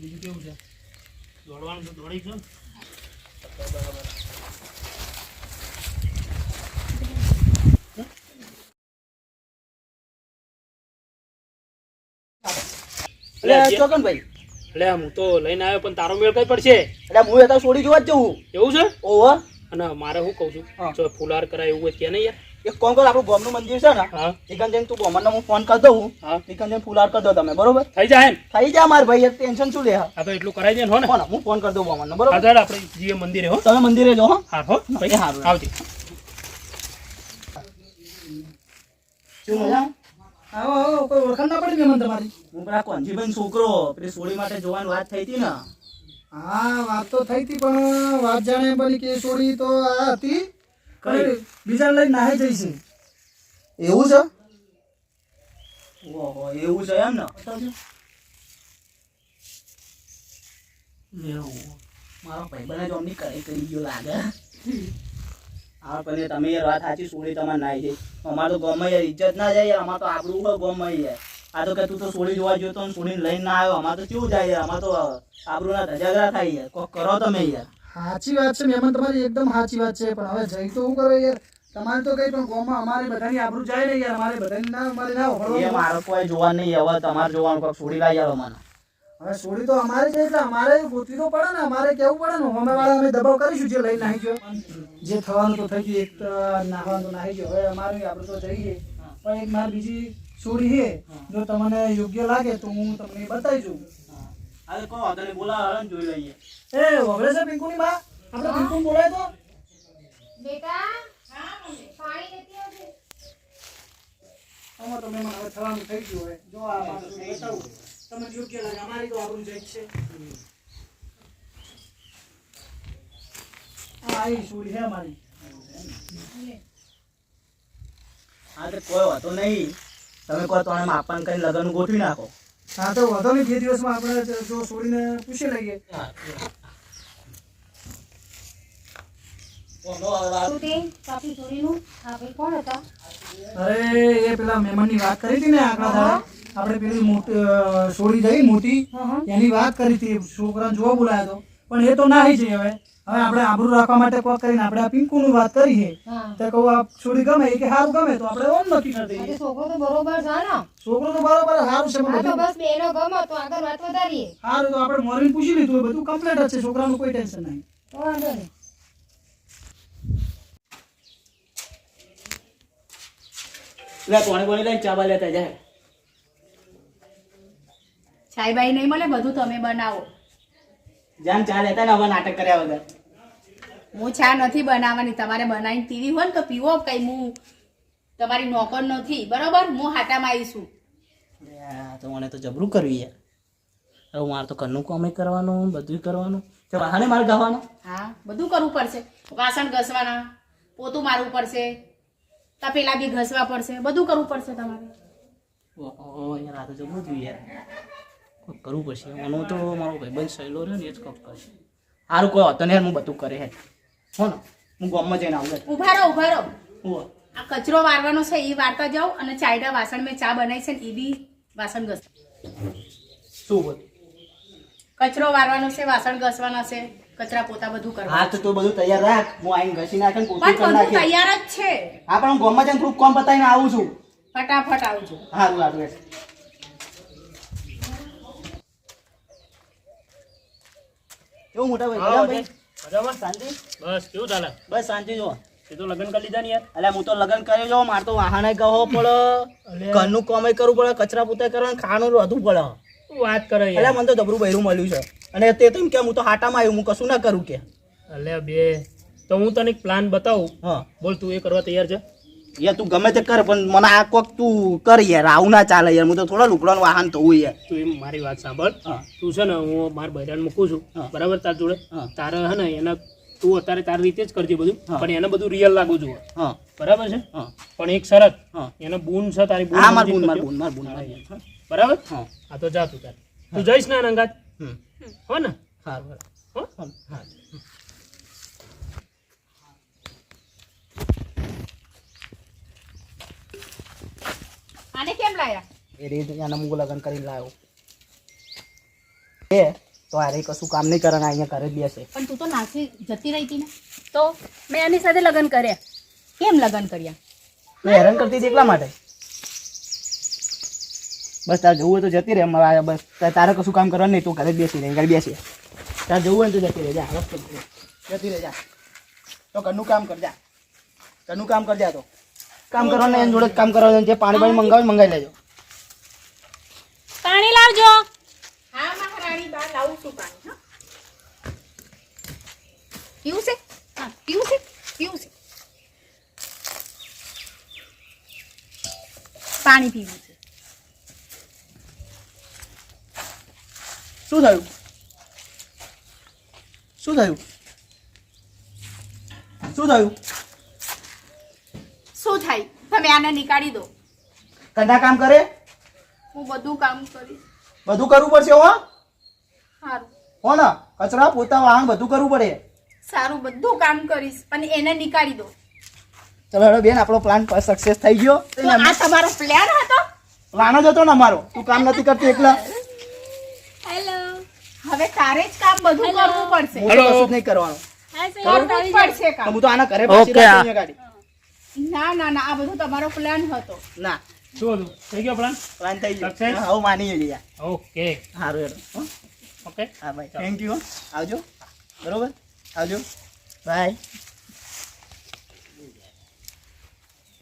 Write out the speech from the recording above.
બીજું કેવું છે? દોડવાનું તો દોડી છો ને? એટલે એટલે ચોકન ભાઈ એટલે હું તો લઈને આવ્યો પણ તારો મેળ કઈ પડશે? એટલે હું એ તો છોડી જોવા જ જવું એવું છે? ઓહો. અને મારે શું કહું છું હા. જો ફુલાર કરાય એવું કે નહીં યાર? એક કોણ કોણ આપણું ગોમનું મંદિર છે ને હા. એકન જઈને તું ગોમન હું ફોન કરી દઉં. હા. એકન જઈને ફુલાર કરી દો તમે બરોબર? થઈ જાય થઈ જાય માર ભાઈ ટેન્શન શું લે હા? તો એટલું કરાઈ દે ને હો ને. હું ફોન કરી દઉં ગામનો હા બરોબર હેડ આપણે જઈએ મંદિરે હો. તમે મંદિરે જો હો. હા હો. ભાઈ હા આવજે. શું મજા? આવો આવો કોઈ ઓળખાણ ના પડી મહેમાન તમારી? હું પેલા કોંજીભાઈ છોકરો પેલી સોળી માટે જોવાની વાત થઈ હતી ને. હા વાત તો થઈ હતી પણ વાત જાણે બની કે સોળી તો આ હતી. કઈ? બીજા લઈને નાહી છે. એવું છે? ઓહો એવું છે એમ ને? એવું. મારો ભાઈ જ અમની કરી કરી ગયો લાગે. હા પણ તમે યાર વાત સાચી સોળી તમારે નાઈ છે. અમારે તો ગમે યાર ઇજ્જત ના જાય યાર અમારે તો આબરૂ હોય ગમે યાર. આ તો કે તું તો સોળી જોવા ગયો તો સોળી લઈને ના આવ્યો અમારે તો કેવું જાય યાર અમારે તો આબરૂ ના ધજાગરા થાય યાર. કોક કરો તમે યાર. સાચી વાત છે મહેમાન તમારી એકદમ સાચી વાત છે પણ હવે જઈ તો શું કરો યાર? તમારે તો કઈ પણ ગોમાં અમારે બધાની આબરૂ જાય ને યાર અમારે બધાની ના અમારે ના મારો કોઈ જોવા નહીં હવે તમારે જોવાનું કોક સોળી લાવી આવો મને. હવે છોડી તો અમારે છે એટલે અમારે ગોતવી તો પડે ને અમારે કેવું પડે ને? અમે વાળા અમે દબાવ કરીશું જે લઈને નાહી ગયો. જે થવાનું તો થઈ ગયું એક તો નાહવાનું તો નાહી ગયો. હવે અમારે આપણે તો જઈએ. પણ એક મારી બીજી છોડી છે. જો તમને યોગ્ય લાગે તો હું તમને બતાવી દઉં. અરે કહો આગળ બોલા જોઈ લઈએ. એ વગડે છે પિંકુની માં આપણે પિંકુ બોલાય તો. બેટા પાણી લેતી આવજે. અમાર તો મેં હવે થવાનું થઈ ગયું હવે જો આ માણસ બતાવું તમને યોગ્ય લાગે. અમારી તો આપણું જઈ છે. આ આવી છોડી છે અમારી હા કોઈ વાતો નહીં. તમે કહો તો માપન કરી લગ્ન ગોઠવી નાખો. હા તો વધો નહીં બે દિવસમાં આપણે જો છોડીને પૂછી લઈએ. અરે એ પેલા મહેમાનની વાત કરી હતી ને આગળ આપણે પેલી છોડી જઈ મોટી એની વાત કરી હતી. છોકરા જોવા બોલાયો હતો પણ એ તો ના જઈ હવે. હવે આપણે આબરૂ રાખવા માટે કોક કરીને આપણે આ પિંકુની વાત કરી છે. હા. તો કહું આ છોડી ગમે કે સારું ગમે તો આપણે ઓમ નક્કી કરી દઈએ. છોકરો તો બરોબર છે ને? છોકરો તો બરોબર હારું છે તો બસ બેનો ગમે તો આગળ વાત વધારીએ. હારું તો આપણે મોરીને પૂછી લીધું બધું કમ્પ્લીટ જ છે છોકરાનું કોઈ ટેન્શન નહીં. તો વાંધો નહીં. લે કોણે કોણે લઈને ચાબા લેતા જાય ચાયબાઈ નહીં મળે બધું તમે બનાવો. જાન ચા લેતા ને હવે નાટક કર્યા વગર. હું ચા નથી બનાવવાની. તમારે બનાવીને પીવી હોય ને તો પીવો કઈ હું તમારી નોકર નથી. બરોબર? હું હાટામાં આવીશું તો મને તો જબરું કરવી યાર. હવે મારે તો ઘરનું કામ કરવાનું બધું કરવાનું. તો વાહને મારે ગાવાનું? હા બધું કરવું પડશે. વાસણ ઘસવાના પોતું મારવું પડશે. તપેલા બી ઘસવા પડશે. બધું કરવું પડશે તમારે. ઓહો યાર આ તો જબરું થયું યાર. કરવું પડશે. આનું તો મારો ભાઈબંધ સહેલો રહ્યો ને એ જ કોક કરશે. સારું કોઈ હતો ને હું બધું કરે હે. હો ને હું ગામમાં જઈને આવું ઊભા રહો ઊભા રહો. આ. કચરો વારવાનો છે એ વારતા જાઉં અને ચાયડા વાસણ મેં ચા બનાવી છે ને એ બી વાસણ ઘસ. શું બોલ? કચરો વારવાનો છે વાસણ ઘસવાના છે કચરા પોતા બધું કરવા. હા તો બધું તૈયાર રાખ. હું આઈને ઘસી નાખે પોતું બધું તૈયાર જ છે. હા પણ હું ગામમાં જઈને થોડુંક કોમ બતાવીને આવું છું. ફટાફટ આવજો સારું સારું કેવું મોટા ભાઈ મજામાં શાંતિ? બસ કેવું ચાલે બસ શાંતિ જો તે તો લગ્ન કરી લીધા ને યાર અલ્યા હું તો લગ્ન કર્યો જો મારે તો વાહને કહો પડે. ઘરનું કામ કરવું પડે કચરા પોતા કરવા ખાવાનું વધુ પડે. વાત કરે અલ્યા મને તો જબરું બૈરું મળ્યું છે. અને તે તો કે હું તો હાટામાં આવ્યું હું કશું ના કરું કે. અલ્યા બે. તો હું તને એક પ્લાન બતાવું. હા. બોલ તું એ કરવા તૈયાર છે? યાર તું ગમે તે કર પણ મને આ કોક તું કર યાર આવું ના ચાલે યાર હું તો થોડા લુકડાનું વાહન થવું યાર. તું એમ મારી વાત સાંભળ. તું છે ને હું મારા બૈરાન મૂકું છું. બરાબર? તાર જોડે. તારે હે ને એના તું અત્યારે તારી રીતે જ કરજે બધું. પણ એને બધું રિયલ લાગુ જોઈએ. બરાબર છે? પણ એક શરત હા. એને બૂન છે તારી બૂન હા માર બૂન માર બૂન માર બૂન હા. બરાબર? હા. હા તો જા તું તાર. તું જઈશ ને હમ. હો ને? હા? બરાબર હા. આને કેમ લાયા? એ રીત એના મું લગ્ન કરીને લાવ્યો એ તો અરે કશું કામ નહીં કરના અહીંયા ઘરે જ બેસે. પણ તું તો નાસી જતી રહી હતી ને. તો મેં એની સાથે લગ્ન કર્યા. કેમ લગ્ન કર્યા? મેં હેરાન કરતી હતી એટલા માટે. બસ તારે જવું હોય તો જતી રહે મારા બસ. તારે કશું કામ કરવાનું નહીં તું ઘરે જ બેસી રહે ઘરે બેસી. તારે જવું હોય તો જતી રહે જા જતી રહે. જા. તો ઘરનું કામ કરજા ઘરનું કામ કરજા તો. કામ કરવાનું એની જોડે જ કામ કરવાનું જે પાણી પાણી મંગાવે મંગાવી લેજો. પાણી લાવજો. હા મહારાણી બા લાવું છું પાણી હા. પીવું છે? હા પીવું છે? પીવું છે. પાણી પીવું છે. શું થયું? શું થયું? શું થયું? શું થાય? તમે આને નીકાળી દો. કંડા કામ કરે? હું બધું કામ કરીશ. બધું કરવું પડશે હો? સારું હો ને? કચરા પોતા વાહન બધું કરવું પડે. સારું બધું કામ કરીશ અને એને નીકાળી દો. ચલો હેડો બેન આપણો પ્લાન સક્સેસ થઈ ગયો. આ તમારો પ્લાન હતો? પ્લાન જ હતો ને અમારો. તું કામ નથી કરતી એકલા. હેલો હવે તારે જ કામ બધું કરવું પડશે. હેલો કશું નહીં કરવાનું. કરવું પડશે કામ હું તો આના ઘરે પાછી ગાડી. ના ના ના આ બધું તમારો પ્લાન હતો. ના. શું હતું? થઈ ગયો પ્લાન પ્લાન થઈ ગયો? હા, હવે માની જઈએ ઓકે. સારું હેડો. હો? ઓકે. હા ભાઈ. થેન્ક યુ આવજો. બરોબર? આવજો. બાય